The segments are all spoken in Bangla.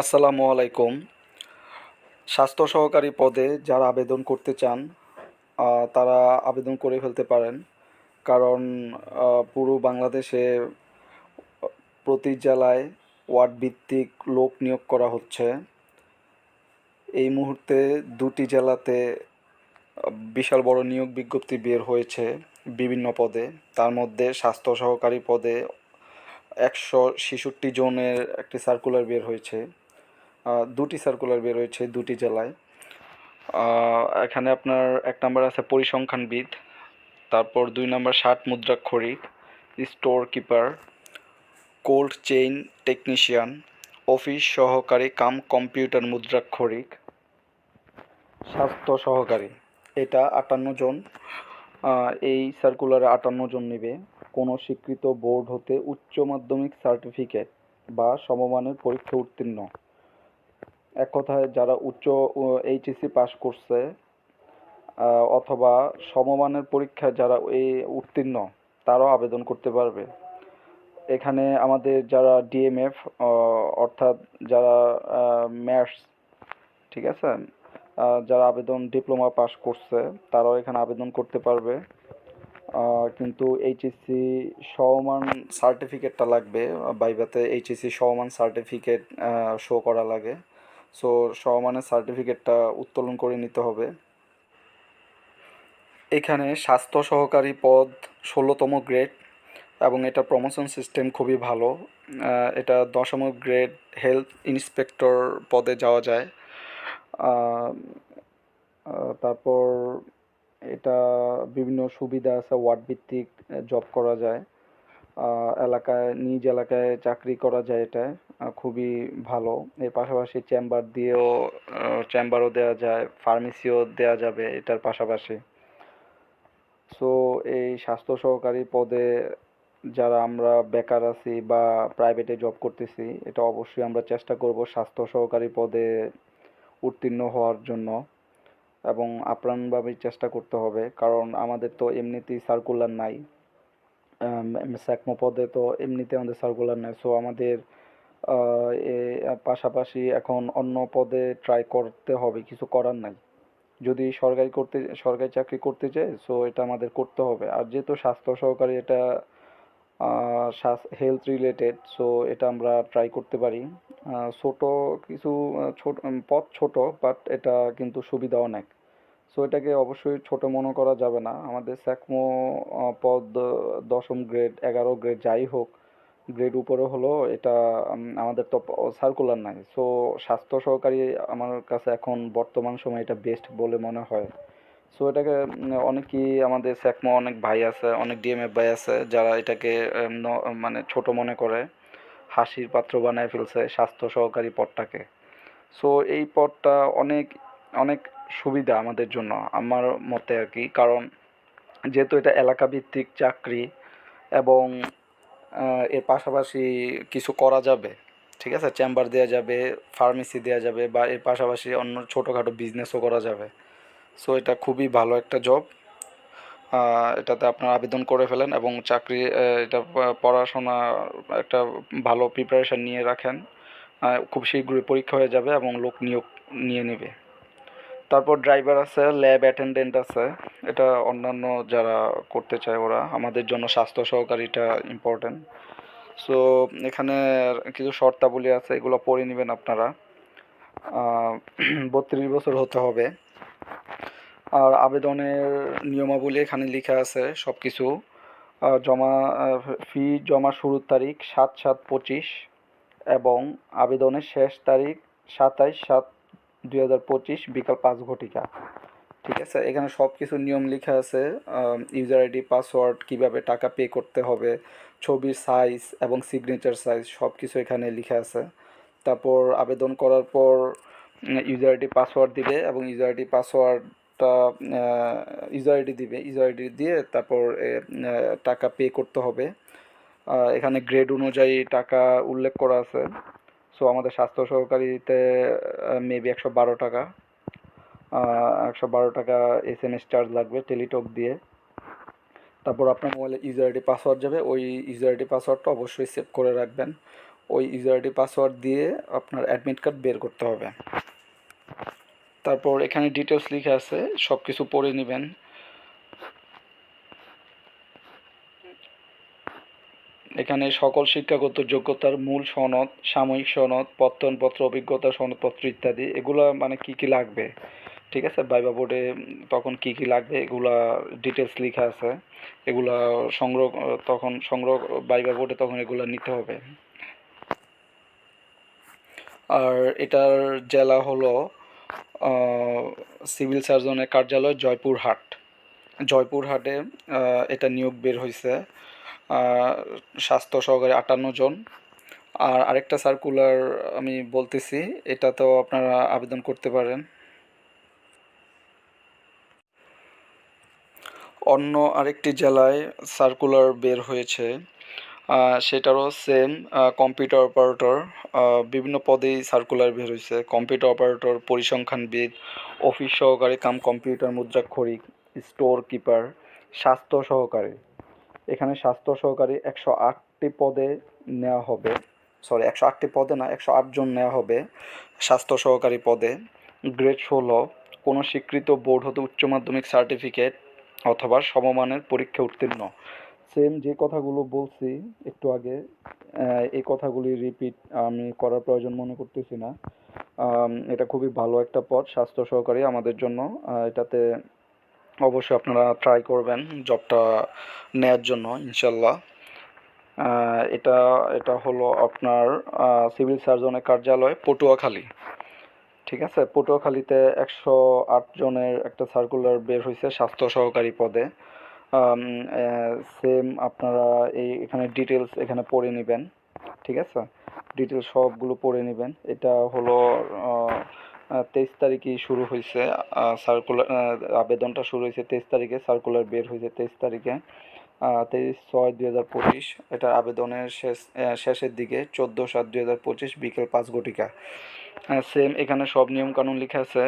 আসসালামু আলাইকুম। স্বাস্থ্য সহকারী পদে যারা আবেদন করতে চান তারা আবেদন করে ফেলতে পারেন। কারণ পুরো বাংলাদেশে প্রতি জেলায় ওয়ার্ড ভিত্তিক লোক নিয়োগ করা হচ্ছে। এই মুহূর্তে দুটি জেলাতে বিশাল বড় নিয়োগ বিজ্ঞপ্তি বের হয়েছে বিভিন্ন পদে। তার মধ্যে স্বাস্থ্য সহকারী পদে একশো ছেষট্টি জনের একটি সার্কুলার বের হয়েছে। দুটি সার্কুলার বের হয়েছে দুটি জেলায়। এখানে আপনার এক নাম্বার আছে পরিসংখ্যানবিদ তারপর দুই নাম্বার ষাট মুদ্রাক্ষরিক store keeper cold chain technician office সহকারী, কাম কম্পিউটার মুদ্রাক্ষরিক স্বাস্থ্য সহকারী। এটা আটান্ন জন। এই সার্কুলারে আটান্ন জন নেবে। কোনো স্বীকৃত বোর্ড হতে উচ্চ মাধ্যমিক সার্টিফিকেট বা সমমানের পরীক্ষা উত্তীর্ণ। এক কথায় যারা উচ্চ এইচএসসি পাশ করছে অথবা সমমানের পরীক্ষায় যারা এই উত্তীর্ণ, তারাও আবেদন করতে পারবে। এখানে আমাদের যারা ডিএমএফ অর্থাৎ যারা ম্যাথস ঠিক আছে? যারা আবেদন, ডিপ্লোমা পাস করছে, তারাও এখানে আবেদন করতে পারবে। কিন্তু এইচএসসি সমমান সার্টিফিকেটটা লাগবে, বাইবাতে এইচএসসি সমমান সার্টিফিকেট শো করা লাগে। সো সমমানের সার্টিফিকেটটা উত্তোলন করে নিতে হবে। এখানে স্বাস্থ্য সহকারী পদ ষোলোতম গ্রেড এবং এটা প্রমোশন সিস্টেম খুবই ভালো। এটা দশম গ্রেড হেলথ ইন্সপেক্টর পদে যাওয়া যায়। তারপর এটা বিভিন্ন সুবিধা আছে, ওয়ার্ড ভিত্তিক জব করা যায়। এলাকায়, নিজ এলাকায় চাকরি করা যায় এটা খুবই ভালো। এর পাশাপাশি চেম্বার দিয়েও চেম্বারও দেওয়া যায় ফার্মেসিও দেওয়া যাবে এটার পাশাপাশি। সো এই স্বাস্থ্য সহকারী পদে যারা আমরা বেকার আছি বা প্রাইভেটে জব করতেছি, এটা অবশ্যই আমরা চেষ্টা করব স্বাস্থ্য সহকারী পদে উত্তীর্ণ হওয়ার জন্য এবং আপ্রাণভাবে চেষ্টা করতে হবে। কারণ আমাদের তো এমনিতেই সার্কুলার নাই। স্যাকমো পদে তো এমনিতে আমাদের সার্কুলার নাই। সো আমাদের পাশাপাশি এখন অন্য পদে ট্রাই করতে হবে। কিছু করার নাই। যদি সরকারি করতে, সরকারি চাকরি করতে চাই সো এটা আমাদের করতে হবে। আর যেহেতু স্বাস্থ্য সহকারী এটা হেলথ রিলেটেড সো এটা আমরা ট্রাই করতে পারি। ছোট কিছু ছোট পদ ছোট বাট এটা কিন্তু সুবিধা অনেক সো এটাকে অবশ্যই ছোট মনে করা যাবে না। আমাদের স্যাকমো পদ দশম গ্রেড এগারো গ্রেড যাই হোক গ্রেড উপরে হলো এটা আমাদের তো সার্কুলার নাই। সো স্বাস্থ্য সহকারী আমার কাছে এখন বর্তমান সময়ে এটা বেস্ট বলে মনে হয়। সো এটাকে অনেকেই আমাদের স্যাকমো, অনেক ভাই আছে, অনেক ডিএমএফ ভাই আছে, যারা এটাকে মানে ছোট মনে করে, হাসির পাত্র বানায় ফেলছে স্বাস্থ্য সহকারী পদটাকে। সো এই পদটা অনেক অনেক সুবিধা আমাদের জন্য, আমার মতে আর কি। কারণ যেহেতু এটা এলাকা ভিত্তিক চাকরি এবং এর পাশাপাশি কিছু করা যাবে, ঠিক আছে? চেম্বার দেওয়া যাবে, ফার্মেসি দেওয়া যাবে বা এর পাশাপাশি অন্য ছোটোখাটো বিজনেসও করা যাবে। সো এটা খুবই ভালো একটা জব এটাতে আপনার আবেদন করে ফেলেন এবং চাকরি এটা পড়াশোনা একটা ভালো প্রিপারেশন নিয়ে রাখেন। খুব শীঘ্রই পরীক্ষা হয়ে যাবে এবং লোক নিয়োগ নিয়ে নেবে। তারপর ড্রাইভার আছে ল্যাব অ্যাটেন্ডেন্ট আছে। এটা অন্যান্য যারা করতে চায় ওরা, আমাদের জন্য স্বাস্থ্য সহকারীটা ইম্পর্টেন্ট সো এখানে কিছু শর্তাবলী আছে, এগুলো পড়ে নেবেন আপনারা। বত্রিশ বছর হতে হবে। আর আবেদনের নিয়মাবলী এখানে লেখা আছে সব কিছু জমা ফি জমা শুরুর তারিখ সাত সাত পঁচিশ এবং আবেদনের শেষ তারিখ সাতাইশ সাত দুই হাজার পঁচিশ বিকাল পাঁচ ঘটিকা। ঠিক আছে? এখানে সব কিছু নিয়ম লেখা আছে ইউজার আইডি পাসওয়ার্ড কীভাবে টাকা পে করতে হবে, ছবির সাইজ এবং সিগনেচার সাইজ সব কিছু এখানে লেখা আছে। তারপর আবেদন করার পর ইউজার আইডি পাসওয়ার্ড দিবে এবং ইউজার আইডি পাসওয়ার্ডটা ইউজার আইডি দিবে। ইউজার আইডি দিয়ে তারপর টাকা পে করতে হবে। এখানে গ্রেড অনুযায়ী টাকা উল্লেখ করা আছে। সো আমাদের স্বাস্থ্য সহকারীতে মেবি একশো বারো টাকা একশো বারো টাকা এস এম এস চার্জ লাগবে টেলিটক দিয়ে। তারপর আপনার মোবাইলে ইউজার আইডি পাসওয়ার্ড যাবে, ওই ইউজার আইডি পাসওয়ার্ডটা অবশ্যই সেভ করে রাখবেন। ওই ইউজার আইডি পাসওয়ার্ড দিয়ে আপনার অ্যাডমিট কার্ড বের করতে হবে। তারপর এখানে ডিটেলস লিখে আছে সব কিছু পড়ে নেবেন। এখানে সকল শিক্ষাগত যোগ্যতার মূল সনদ, সাময়িক সনদ প্রত্যয়নপত্র অভিজ্ঞতা সনদপত্র ইত্যাদি, এগুলা মানে কি কি লাগবে? ঠিক আছে? বাইবা বোর্ডে তখন কি কি লাগবে? এগুলা ডিটেলস লেখা আছে। এগুলা সংগ্রহ, তখন সংগ্রহ বাইবা বোর্ডে তখন এগুলা নিতে হবে। আর এটার জেলা হলো সিভিল সার্জনের কার্যালয় জয়পুরহাট। জয়পুরহাটে এটা নিয়োগ বের হয়েছে স্বাস্থ্য সহকারে আটান্ন জন। আর আরেকটা সার্কুলার আমি বলতেছি এটা তো আপনারা আবেদন করতে পারেন। অন্য আরেকটি জেলায় সার্কুলার বের হয়েছে সেটারও সেম কম্পিউটার অপারেটর বিভিন্ন পদেই সার্কুলার বের হয়েছে কম্পিউটার অপারেটর পরিসংখ্যানবিদ অফিস সহকারী কাম কম্পিউটার মুদ্রাক্ষরিক। স্টোর কিপার স্বাস্থ্য সহকারী। এখানে স্বাস্থ্য সহকারী একশো আটটি পদে নেওয়া হবে। সরি একশো আটটি পদে না, একশো আট জন নেওয়া হবে স্বাস্থ্য সহকারী পদে। গ্রেড ষোলো, কোনো স্বীকৃত বোর্ড হতে উচ্চ মাধ্যমিক সার্টিফিকেট অথবা সমমানের পরীক্ষা উত্তীর্ণ। সেম যে কথাগুলো বলছি, একটু আগে এই কথাগুলি রিপিট আমি করার প্রয়োজন মনে করতেছি না। এটা খুবই ভালো একটা পদ, স্বাস্থ্য সহকারী আমাদের জন্য। এটাতে অবশ্যই আপনারা ট্রাই করবেন জবটা নেয়ার জন্য ইনশাল্লাহ এটা এটা হলো আপনার সিভিল সার্জনের কার্যালয় পটুয়াখালী। ঠিক আছে? পটুয়াখালীতে একশো আট জনের একটা সার্কুলার বের হয়েছে স্বাস্থ্য সহকারী পদে। সেম আপনারা এই, এখানে ডিটেলস এখানে পড়ে নেবেন। ঠিক আছে? ডিটেলস সবগুলো পড়ে নেবেন। এটা হলো তেইশ তারিখই শুরু হয়েছে সার্কুলার আবেদনটা শুরু হয়েছে তেইশ তারিখে সার্কুলার বের হয়েছে তেইশ তারিখে। তেইশ ছয় দুই হাজার পঁচিশ, এটা আবেদনের শেষ শেষের দিকে, চোদ্দ সাত দুই হাজার পঁচিশ, বিকেল পাঁচ ঘটিকা। সেম এখানে সব নিয়মকানুন লেখা আছে।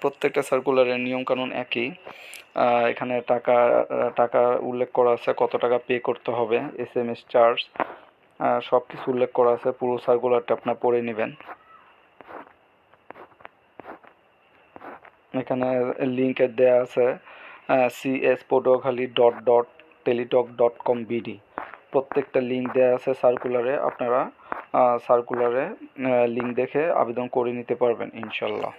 প্রত্যেকটা সার্কুলারের নিয়মকানুন একই। এখানে টাকা টাকা উল্লেখ করা আছে, কত টাকা পে করতে হবে এস এম এস চার্জ সব কিছু উল্লেখ করা আছে, পুরো সার্কুলারটা আপনার পড়ে নেবেন। এখানে লিঙ্কে দেওয়া আছে C S Patuakhali dot dot Teletalk dot com BD প্রত্যেকটা লিঙ্ক দেওয়া আছে সার্কুলারে আপনারা সার্কুলারে লিঙ্ক দেখে আবেদন করে নিতে পারবেন, ইনশাল্লাহ।